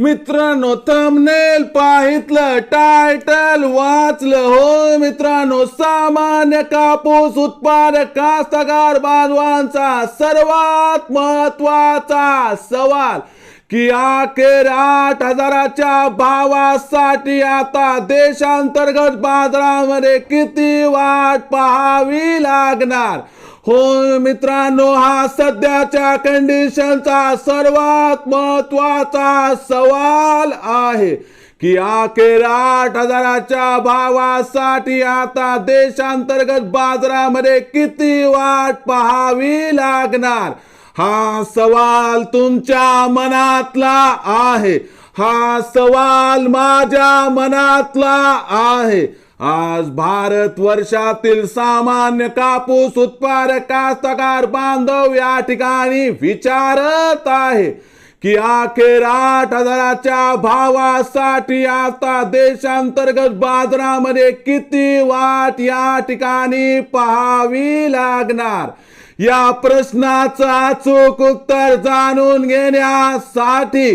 मित्रांनो thumbnail पाहितलं title वाचलं. हो मित्रांनो सामान्य कापूस उत्पादक कास्तकार बांधवांचा सर्वात महत्त्वाचा सवाल की अखेर आठ हजाराच्या भावासाठी आता देशांतर्गत बाजारामध्ये किती वाट पाहावी लागणार? हो मित्रांनो हा सध्याच्या कंडिशनचा सर्वात महत्त्वाचा सवाल आहे की अखेर आठ हजाराच्या भावासाठी आता देशांतर्गत बाजारामध्ये किती वाट पाहावी लागणार? हा सवाल तुमच्या मनातला आहे. हा सवाल माझ्या मनातला आहे. आज भारत वर्षातील सामान्य कापूस उत्पादक कास्तकार बांधव या ठिकाणी विचारत आहे की अखेर आठ हजाराच्या भावासाठी आता देशांतर्गत बाजारामध्ये किती वाट या ठिकाणी पाहावी लागणार? या प्रश्नाचं अचूक उत्तर जाणून घेण्यासाठी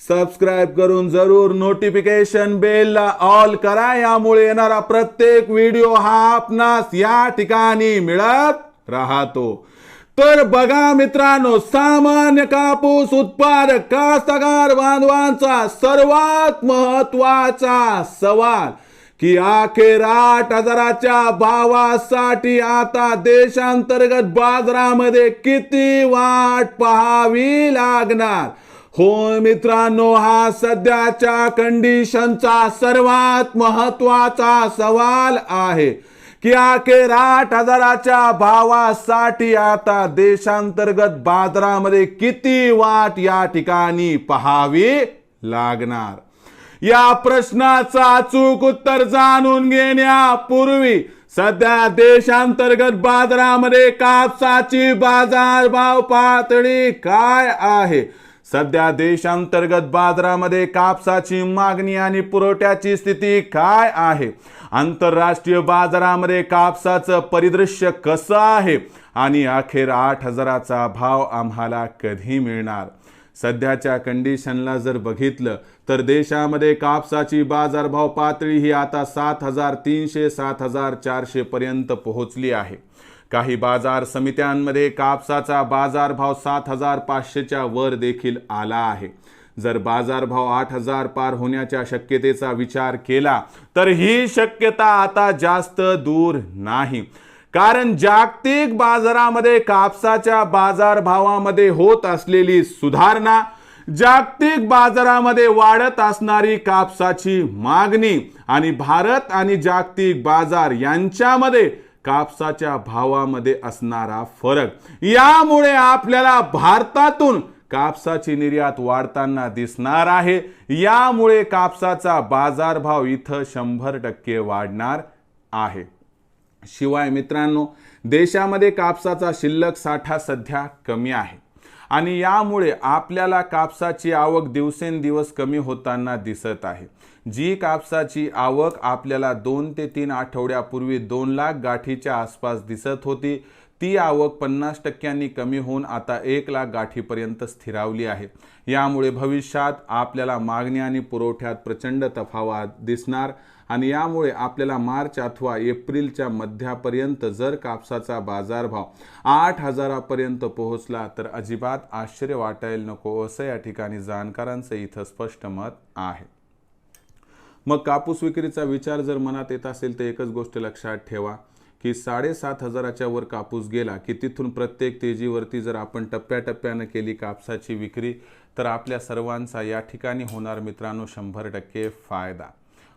सबस्क्राईब करून जरूर नोटिफिकेशन बेलला ऑल करा. यामुळे येणारा प्रत्येक व्हिडिओ हा आपणास या ठिकाणी मिळत राहतो. तर बघा मित्रांनो सामान्य कापूस उत्पादक कास्तकार बांधवांचा सर्वात महत्त्वाचा सवाल की अखेर आठ हजाराच्या भावासाठी आता देशांतर्गत बाजारामध्ये किती वाट पाहावी लागणार? हो मित्रांनो हा सध्याच्या कंडिशनचा सर्वात महत्त्वाचा सवाल आहे की अखेर आठ हजाराच्या भावासाठी आता देशांतर्गत बाजारामध्ये किती वाट या ठिकाणी पहावी लागणार? या प्रश्नाचं अचूक उत्तर जाणून घेण्यापूर्वी सध्या देशांतर्गत बाजारामध्ये कापसाची बाजारभाव पातळी काय आहे? सध्या देशांतर्गत बाजारामध्ये कापसाची मागणी आणि पुरवठ्याची स्थिती काय आहे? आंतरराष्ट्रीय बाजारामध्ये कापसाचं परिदृश्य कसं आहे? आणि अखेर आठ हजाराचा भाव आम्हाला कधी मिळणार? सध्याच्या कंडिशनला जर बघितलं तर देशामध्ये कापसाची बाजारभाव पातळी ही आता सात हजार तीनशे सात हजार चारशे पर्यंत पोहोचली आहे. काही बाजार समित्यांमध्ये कापसाचा बाजारभाव सात हजार पाचशेच्या वर देखील आला आहे. जर बाजारभाव आठ हजार पार होण्याच्या शक्यतेचा विचार केला तर ही शक्यता आता जास्त दूर नाही. कारण जागतिक बाजारामध्ये कापसाच्या बाजारभावामध्ये होत असलेली सुधारणा जागतिक बाजारामध्ये वाढत असणारी कापसाची मागणी आणि भारत आणि जागतिक बाजार यांच्यामध्ये कापसाच्या भावामध्ये असणारा फरक. यामुळे आपल्याला भारतातून कापसाची निर्यात वाढताना दिसणार आहे. यामुळे कापसाचा बाजारभाव इथं शंभर टक्के वाढणार आहे. शिवाय मित्रांनो देशामध्ये कापसाचा शिल्लक साठा सध्या कमी आहे. आणि यामुळे आपल्याला कापसाची आवक दिवसेंदिवस कमी होताना दिसत आहे. जी कापसाची आवक आपल्याला दोन ते तीन आठवड्यापूर्वी दोन लाख गाठीच्या आसपास दिसत होती ती आवक पन्नास टक्क्यांनी कमी होऊन आता एक लाख गाठीपर्यंत स्थिरावली आहे. यामुळे भविष्यात आपल्याला मागणी आणि पुरवठ्यात प्रचंड तफावत दिसणार आणि यामुळे आपल्याला मार्च अथवा एप्रिलच्या मध्यापर्यंत जर कापसाचा बाजारभाव आठ हजारापर्यंत पोहोचला तर अजिबात आश्चर्य वाटायला नको असं या ठिकाणी जाणकारांचं इथं स्पष्ट मत आहे. मग कापूस विक्रीचा विचार जर मनात येत असेल तर एकच गोष्ट लक्षात ठेवा की साडेसात हजाराच्या वर कापूस गेला की तिथून प्रत्येक तेजीवरती जर आपण टप्प्याटप्प्यानं केली कापसाची विक्री तर आपल्या सर्वांचा या ठिकाणी होणार मित्रांनो शंभर टक्के फायदा.